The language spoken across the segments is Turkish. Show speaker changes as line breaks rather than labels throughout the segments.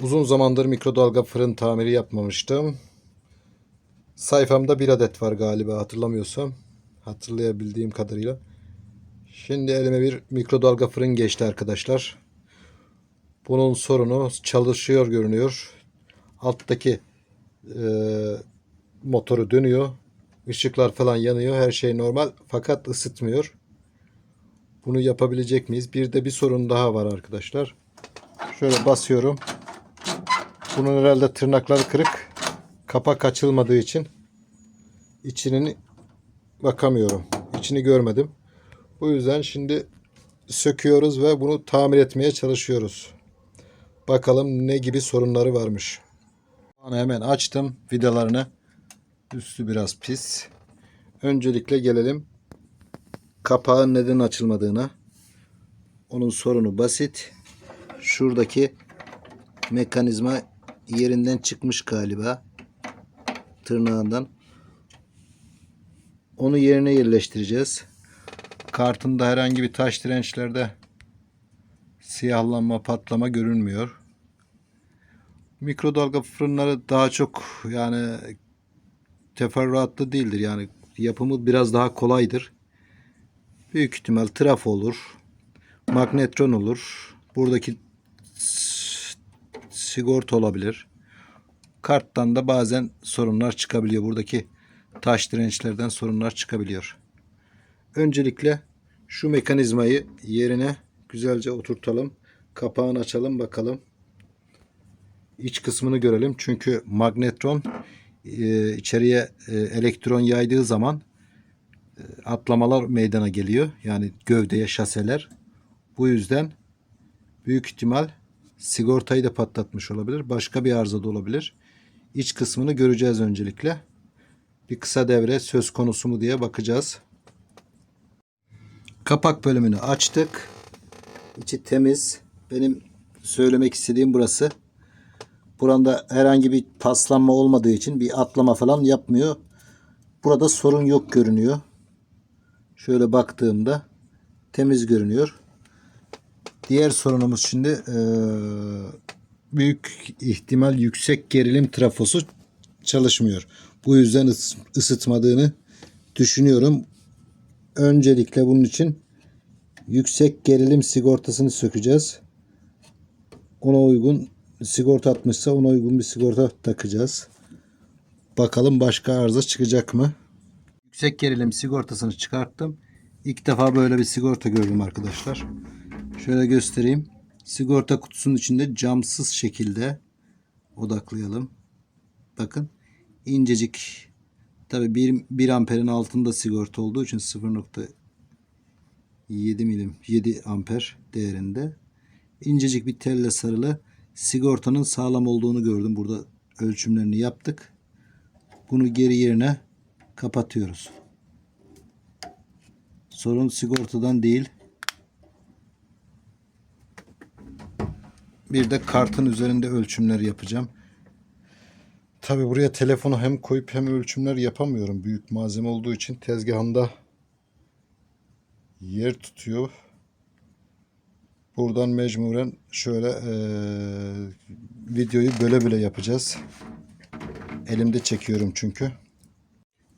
Uzun zamandır mikrodalga fırın tamiri yapmamıştım. Sayfamda bir adet var galiba hatırlamıyorsam. Hatırlayabildiğim kadarıyla. Şimdi elime bir mikrodalga fırın geçti arkadaşlar. Bunun sorunu çalışıyor görünüyor. Alttaki e, motoru dönüyor. Işıklar falan yanıyor. Her şey normal fakat ısıtmıyor. Bunu yapabilecek miyiz? Bir de bir sorun daha var arkadaşlar. Şöyle basıyorum. Bunun herhalde tırnakları kırık. Kapak açılmadığı için içini bakamıyorum. İçini görmedim. Bu yüzden şimdi söküyoruz ve bunu tamir etmeye çalışıyoruz. Bakalım ne gibi sorunları varmış. Hemen açtım vidalarını. Üstü biraz pis. Öncelikle gelelim kapağın neden açılmadığına. Onun sorunu basit. Şuradaki mekanizma yerinden çıkmış galiba. Tırnağından. Onu yerine yerleştireceğiz. Kartında herhangi bir taş dirençlerde siyahlanma, patlama görünmüyor. Mikrodalga fırınları daha çok yani teferruatlı değildir. Yani yapımı biraz daha kolaydır. Büyük ihtimal trafo olur. Magnetron olur. Buradaki sigorta olabilir. Karttan da bazen sorunlar çıkabiliyor. Buradaki taş dirençlerden sorunlar çıkabiliyor. Öncelikle şu mekanizmayı yerine güzelce oturtalım. Kapağını açalım bakalım. İç kısmını görelim. Çünkü magnetron e, içeriye e, elektron yaydığı zaman e, atlamalar meydana geliyor. Yani gövdeye şaseler. Bu yüzden büyük ihtimal sigortayı da patlatmış olabilir. Başka bir arıza da olabilir. İç kısmını göreceğiz öncelikle. Bir kısa devre söz konusu mu diye bakacağız. Kapak bölümünü açtık. İçi temiz. Benim söylemek istediğim burası. Buranda herhangi bir paslanma olmadığı için bir atlama falan yapmıyor. Burada sorun yok görünüyor. Şöyle baktığımda temiz görünüyor. Diğer sorunumuz şimdi eee, büyük ihtimal yüksek gerilim trafosu çalışmıyor. Bu yüzden ıs- ısıtmadığını düşünüyorum. Öncelikle bunun için yüksek gerilim sigortasını sökeceğiz. Ona uygun sigorta atmışsa ona uygun bir sigorta takacağız. Bakalım başka arıza çıkacak mı? Yüksek gerilim sigortasını çıkarttım. İlk defa böyle bir sigorta gördüm arkadaşlar. Şöyle göstereyim. Sigorta kutusunun içinde camsız şekilde odaklayalım. Bakın incecik tabi 1, 1 amperin altında sigorta olduğu için 0.7 milim 7 amper değerinde incecik bir telle sarılı sigortanın sağlam olduğunu gördüm. Burada ölçümlerini yaptık. Bunu geri yerine kapatıyoruz. Sorun sigortadan değil. Bir de kartın üzerinde ölçümler yapacağım. Tabi buraya telefonu hem koyup hem ölçümler yapamıyorum. Büyük malzeme olduğu için tezgahımda yer tutuyor. Buradan mecburen şöyle eee, videoyu böyle bile yapacağız. Elimde çekiyorum çünkü.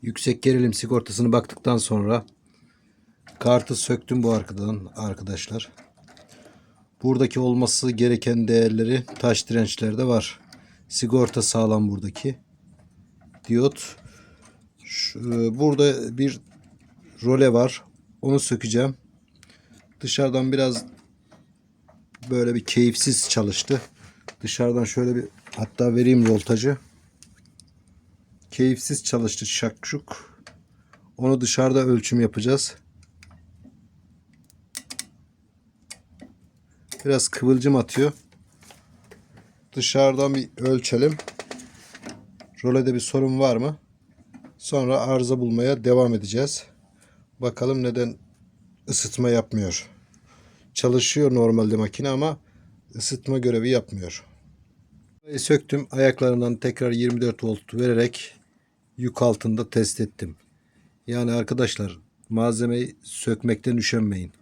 Yüksek gerilim sigortasını baktıktan sonra kartı söktüm bu arkadan arkadaşlar. Buradaki olması gereken değerleri taş dirençlerde var. Sigorta sağlam buradaki. Diyot. Şu- burada bir role var. Onu sökeceğim. Dışarıdan biraz böyle bir keyifsiz çalıştı. Dışarıdan şöyle bir hatta vereyim voltajı. Keyifsiz çalıştı şakşuk. Onu dışarıda ölçüm yapacağız. Biraz kıvılcım atıyor. Dışarıdan bir ölçelim. Rolede bir sorun var mı? Sonra arıza bulmaya devam edeceğiz. Bakalım neden ısıtma yapmıyor. Çalışıyor normalde makine ama ısıtma görevi yapmıyor. Söktüm. Ayaklarından tekrar 24 volt vererek yük altında test ettim. Yani arkadaşlar malzemeyi sökmekten üşenmeyin.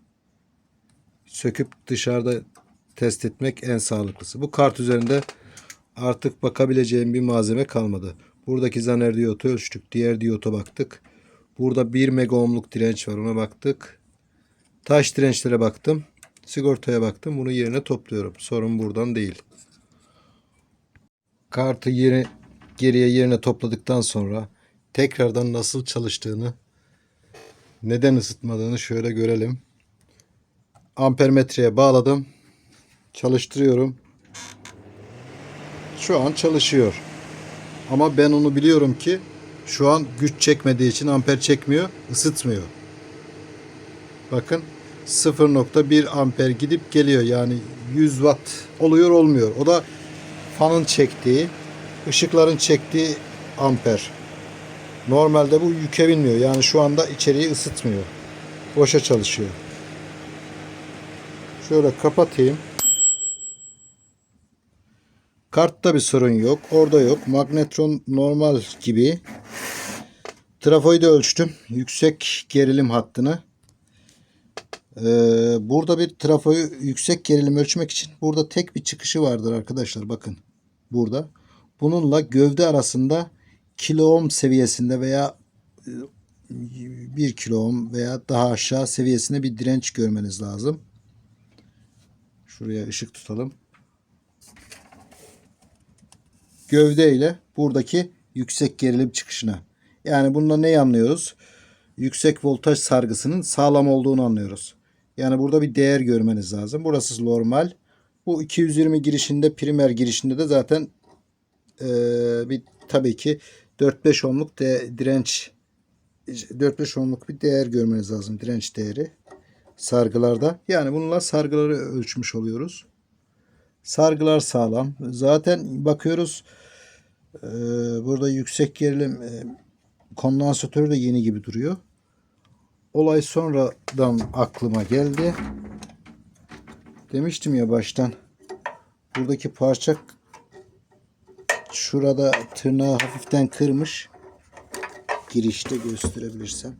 Söküp dışarıda test etmek en sağlıklısı. Bu kart üzerinde Artık bakabileceğim bir malzeme kalmadı. Buradaki zaner diyotu ölçtük. Diğer diyota baktık. Burada 1 mega ohmluk direnç var ona baktık. Taş dirençlere baktım. Sigortaya baktım. Bunu yerine topluyorum. Sorun buradan değil. Kartı yeri, geriye yerine topladıktan sonra tekrardan nasıl çalıştığını neden ısıtmadığını şöyle görelim. Ampermetreye bağladım. Çalıştırıyorum. Şu an çalışıyor. Ama ben onu biliyorum ki şu an güç çekmediği için amper çekmiyor, ısıtmıyor. Bakın 0.1 amper gidip geliyor. Yani 100 watt oluyor olmuyor. O da fanın çektiği, ışıkların çektiği amper. Normalde bu yüke binmiyor. Yani şu anda içeriği ısıtmıyor. Boşa çalışıyor. Şöyle kapatayım. Kartta bir sorun yok. Orada yok. Magnetron normal gibi. Trafoyu da ölçtüm. Yüksek gerilim hattını. Ee, burada bir trafoyu yüksek gerilim ölçmek için burada tek bir çıkışı vardır arkadaşlar. Bakın burada. Bununla gövde arasında kilo ohm seviyesinde veya 1 kilo ohm veya daha aşağı seviyesinde bir direnç görmeniz lazım. Şuraya ışık tutalım. Gövde ile buradaki yüksek gerilim çıkışına. Yani bununla ne anlıyoruz? Yüksek voltaj sargısının sağlam olduğunu anlıyoruz. Yani burada bir değer görmeniz lazım. Burası normal. Bu 220 girişinde primer girişinde de zaten eee, bir tabii ki 4-5 ohmluk de, direnç 4-5 ohmluk bir değer görmeniz lazım. Direnç değeri sargılarda. Yani bununla sargıları ölçmüş oluyoruz. Sargılar sağlam. Zaten bakıyoruz eee, burada yüksek gerilim eee, kondansatörü de yeni gibi duruyor. Olay sonradan aklıma geldi. Demiştim ya baştan. Buradaki parça şurada tırnağı hafiften kırmış. Girişte gösterebilirsem.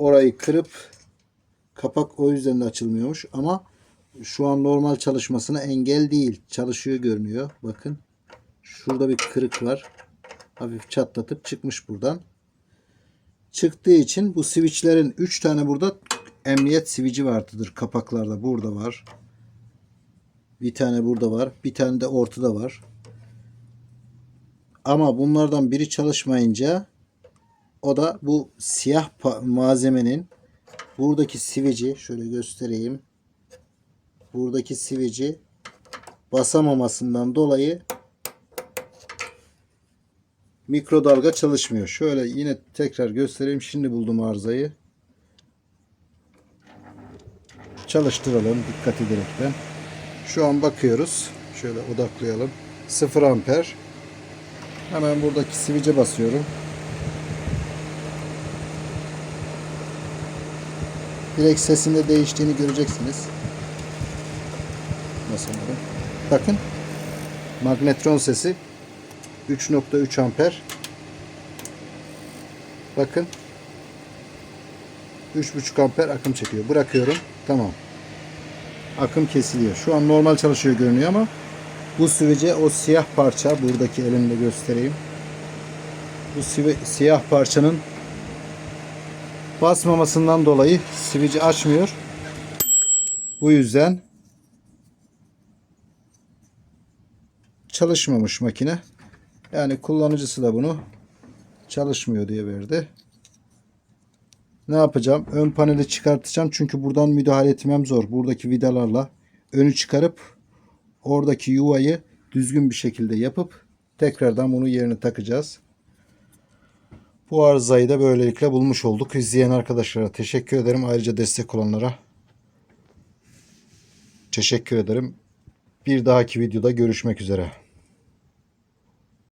Orayı kırıp kapak o yüzden de açılmıyormuş ama şu an normal çalışmasına engel değil. Çalışıyor görünüyor. Bakın. Şurada bir kırık var. Hafif çatlatıp çıkmış buradan. Çıktığı için bu switchlerin 3 tane burada emniyet switch'i vardır kapaklarda. Burada var. Bir tane burada var. Bir tane de ortada var. Ama bunlardan biri çalışmayınca o da bu siyah malzemenin buradaki switch'i şöyle göstereyim. Buradaki switch'i basamamasından dolayı mikrodalga çalışmıyor. Şöyle yine tekrar göstereyim. Şimdi buldum arızayı. Çalıştıralım dikkat ederekten. Şu an bakıyoruz. Şöyle odaklayalım. 0 amper. Hemen buradaki switch'e basıyorum. Direkt sesinde değiştiğini göreceksiniz. Basamadım. Bakın. Magnetron sesi 3.3 amper. Bakın. 3.5 amper akım çekiyor. Bırakıyorum. Tamam. Akım kesiliyor. Şu an normal çalışıyor görünüyor ama bu switch'e o siyah parça buradaki elimle göstereyim. Bu siyah parçanın basmamasından dolayı switch'i açmıyor. Bu yüzden çalışmamış makine. Yani kullanıcısı da bunu çalışmıyor diye verdi. Ne yapacağım? Ön paneli çıkartacağım. Çünkü buradan müdahale etmem zor. Buradaki vidalarla önü çıkarıp oradaki yuvayı düzgün bir şekilde yapıp tekrardan bunu yerine takacağız. Bu arızayı da böylelikle bulmuş olduk. İzleyen arkadaşlara teşekkür ederim. Ayrıca destek olanlara teşekkür ederim. Bir dahaki videoda görüşmek üzere.